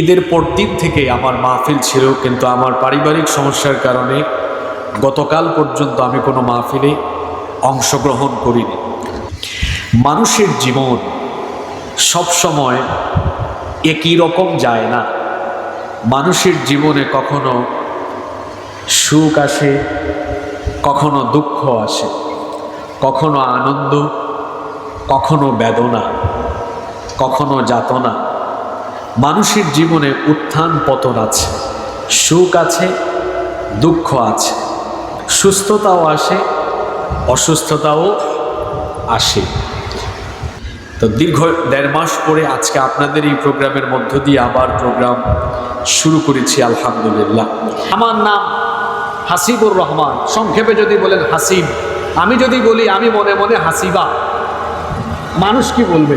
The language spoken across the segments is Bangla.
ঈদের পরদিন থেকে আমার মাহফিল ছিল, কিন্তু আমার পারিবারিক সমস্যার কারণে গতকাল পর্যন্ত আমি কোনো মাহফিলে অংশগ্রহণ করিনি। মানুষের জীবন সব সময় একই রকম যায় না। মানুষের জীবনে কখনো সুখ আসে, কখনো দুঃখ আসে, কখনো আনন্দ, কখনো বেদনা, কখনো যাতনা। মানুষের জীবনে উত্থান পতন আছে, সুখ আছে, দুঃখ আছে, সুস্থতাও আসে, অসুস্থতাও আসে। তো দীর্ঘ দেড় মাস পরে আজকে আপনাদের এই প্রোগ্রামের মধ্য দিয়ে আবার প্রোগ্রাম শুরু করেছি, আলহামদুলিল্লাহ। আমার নাম হাসিবুর রহমান। সংক্ষেপে যদি বলেন হাসিব আমি যদি বলি, আমি মনে মনে হাসিবা। মানুষ কি বলবে?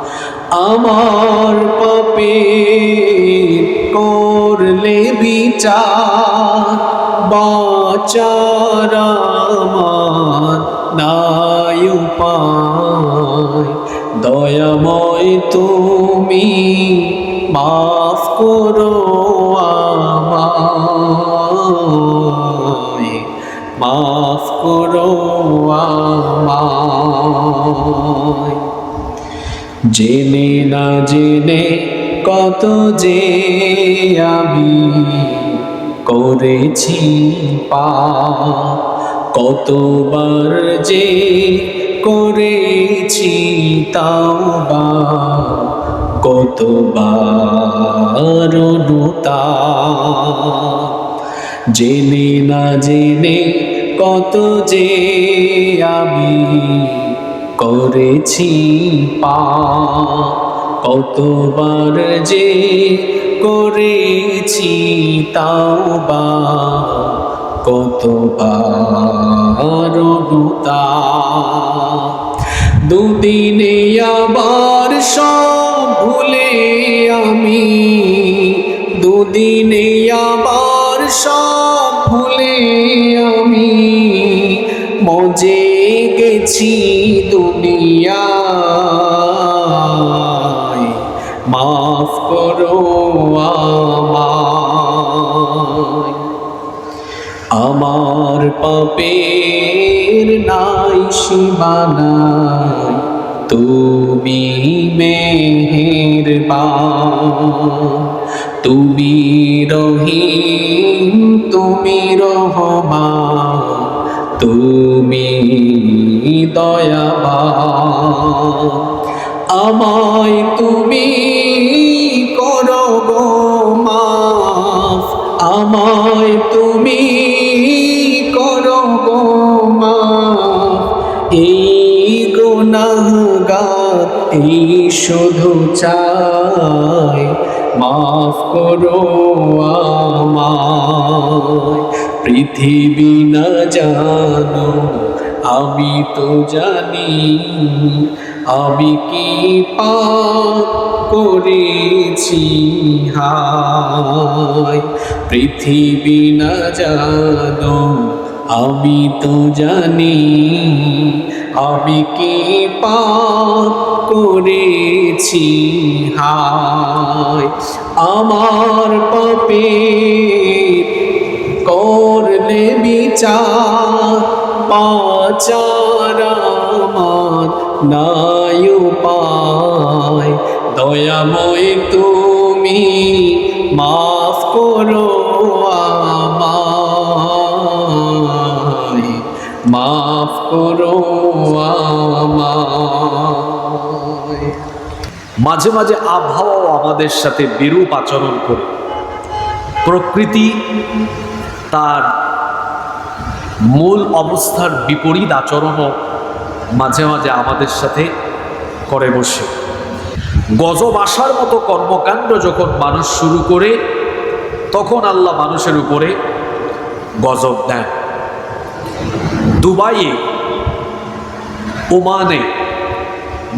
আমার পাপে করলে বিচার, বাচার আমার নাই উপায়। দয়াময় তুমি মাফ করো আমায়, মাফ করো আমায়। জেনে না জেনে কত যে আমি করেছি পা কতবার যে করেছি তাও বা, কতবার অনুতা জেনে না জেনে কত যে আমি করেছি পা। কতবার যে করেছি তাও বা। কতবার দুদিনে আবার সব ভুলে আমি। দুদিনে আবার সব ভুলে আমি। মজে গেছি দুনিয়ায় মাফ করো আমায়। আমার পাপের নাই সীমানায় তুমি মেহেরবান। তুমি রহিম তুমি রহমান। তুমি দয়াবান। আমায় তুমি করো গো আমায় তুমি করো গো এই গুনাহগার এই শুধু চাই। মাফ করো আমায়। পৃথিবী না জানো, আমি তো জানি, আমি কি করেছি? হায়, পৃথিবী না জানো, আমি তো জানি, আমি কি করেছি? হায়, আমার পাপে করলে বিচার, পাচার নাই উপায়। দয়াময় তুমি মাফ করো মাফ করো মাঝে মাঝে আবহাওয়াও আমাদের সাথে বিরূপ আচরণ করে। প্রকৃতি তার মূল অবস্থার বিপরীত আচরণও মাঝে মাঝে আমাদের সাথে করে বসে। গজব আসার মতো কর্মকাণ্ড যখন মানুষ শুরু করে, তখন আল্লাহ মানুষের উপরে গজব দেন। দুবাইয়ে, ওমানে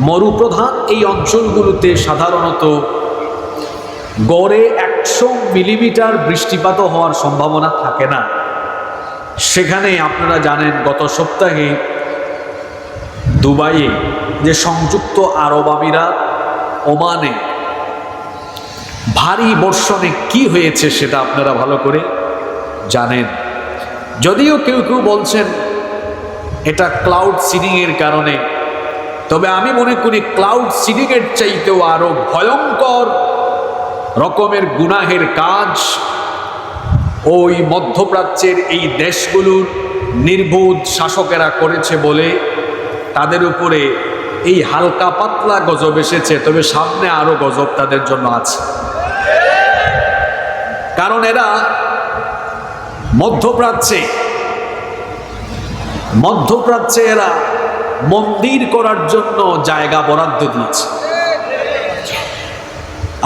মরুপ্রধান এই অঞ্চলগুলোতে সাধারণত গড়ে একশো মিলিমিটার বৃষ্টিপাত হওয়ার সম্ভাবনা থাকে না। সেখানে আপনারা জানেন, গত সপ্তাহে দুবাইয়ে যে সংযুক্ত আরব আমিরাত, ওমানে ভারী বর্ষণে কি হয়েছে সেটা আপনারা ভালো করে জানেন। যদিও কেউ কেউ বলছেন, এটা ক্লাউড সিডিংয়ের কারণে। তবে আমি মনে করি ক্লাউড সিডিংয়ের চাইতেও আরও ভয়ঙ্কর রকমের গুনাহের কাজ ওই মধ্যপ্রাচ্যের এই দেশগুলোর নির্বোধ শাসকেরা করেছে বলে তাদের উপরে এই হালকা পাতলা গজব এসেছে, তবে সামনে আরও গজব তাদের জন্য আছে। কারণ এরা মধ্যপ্রাচ্যে মধ্যপ্রাচ্যে এরা মন্দির করার জন্য জায়গা বরাদ্দ দিয়েছে।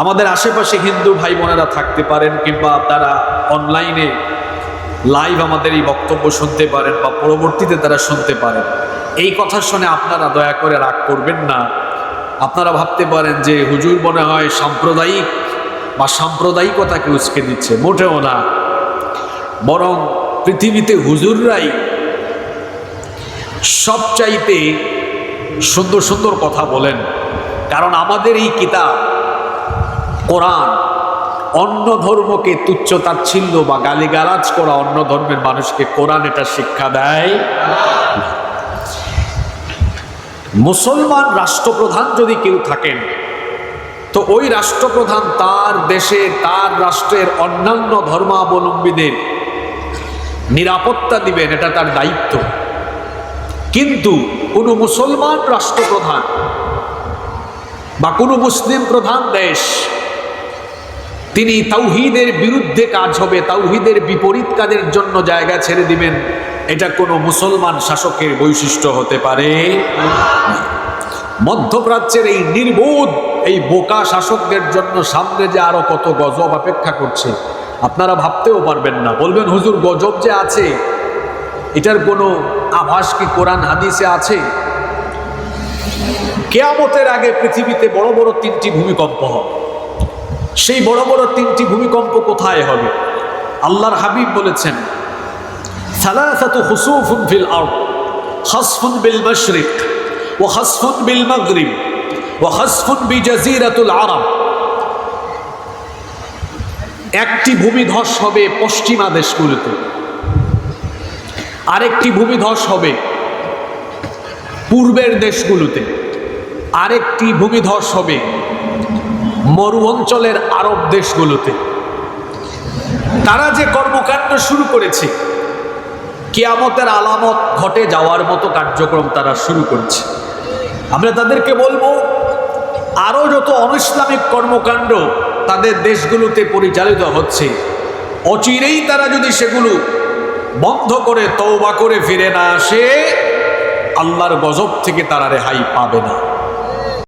আমাদের আশেপাশে হিন্দু ভাই বোনেরা থাকতে পারেন কিংবা তারা অনলাইনে লাইভ আমাদের এই বক্তব্য শুনতে পারেন বা পরবর্তীতে তারা শুনতে পারেন। এই কথা শুনে আপনারা দয়া করে রাগ করবেন না। আপনারা ভাবতে পারেন যে হুজুর মনে হয় সাম্প্রদায়িক বা সাম্প্রদায়িকতাকে উস্কে দিচ্ছে মোটেও না। বরং পৃথিবীতে হুজুররাই সবচাইতে সুন্দর সুন্দর কথা বলেন। কারণ আমাদের এই কিতাব কোরআন, অন্য ধর্মকে তুচ্ছ তাচ্ছিল্য বা গালিগালাজ করা অন্য ধর্মের মানুষকে কোরআন এটা শিক্ষা দেয় মুসলমান রাষ্ট্রপ্রধান যদি কেউ থাকেন, তো ওই রাষ্ট্রপ্রধান তার দেশে, তার রাষ্ট্রের অন্যান্য ধর্মাবলম্বীদের নিরাপত্তা দিবেন, এটা তার দায়িত্ব। কিন্তু কোনো মুসলমান রাষ্ট্রপ্রধান বা কোনো মুসলিম প্রধান দেশ তিনি তাওহিদের বিরুদ্ধে কাজ হবে, তাওহিদের বিপরীত কাজের জন্য জায়গা ছেড়ে দিবেন। এটা কোনো মুসলমান শাসকের বৈশিষ্ট্য হতে পারে মধ্যপ্রাচ্যের এই নির্বোধ, এই বোকা শাসকদের জন্য সামনে যে আরও কত গজব অপেক্ষা করছে, আপনারা ভাবতেও পারবেন না। বলবেন, হুজুর, গজব যে আছে, এটার কোনো আভাস কি কোরআন হাদিসে আছে? কেয়ামতের আগে পৃথিবীতে বড় বড় তিনটি ভূমিকম্প হবে। সেই বড় বড় তিনটি ভূমিকম্প কোথায় হবে? আল্লাহর হাবিব বলেছেন ফিল খাসফুন বিল ওয়া খাসফুন বিল মাগরিব, ওয়া খাসফুন বিজাজিরাতুল আরব। একটি ভূমিধস হবে পশ্চিমা দেশগুলোতে। আরেকটি ভূমিধস হবে পূর্বের দেশগুলোতে। আরেকটি ভূমিধস হবে মরু অঞ্চলের আরব দেশগুলোতে। তারা যে কর্মকাণ্ড শুরু করেছে, কেয়ামতের আলামত ঘটে যাওয়ার মতো কার্যক্রম তারা শুরু করেছে। আমরা তাদেরকে বলব, আরও যত অনিসলামিক কর্মকাণ্ড তাদের দেশগুলোতে পরিচালিত হচ্ছে, অচিরেই তারা যদি সেগুলো বন্ধ করে তৌবা করে ফিরে না আসে, আল্লাহর গজব থেকে তারা রেহাই পাবে না।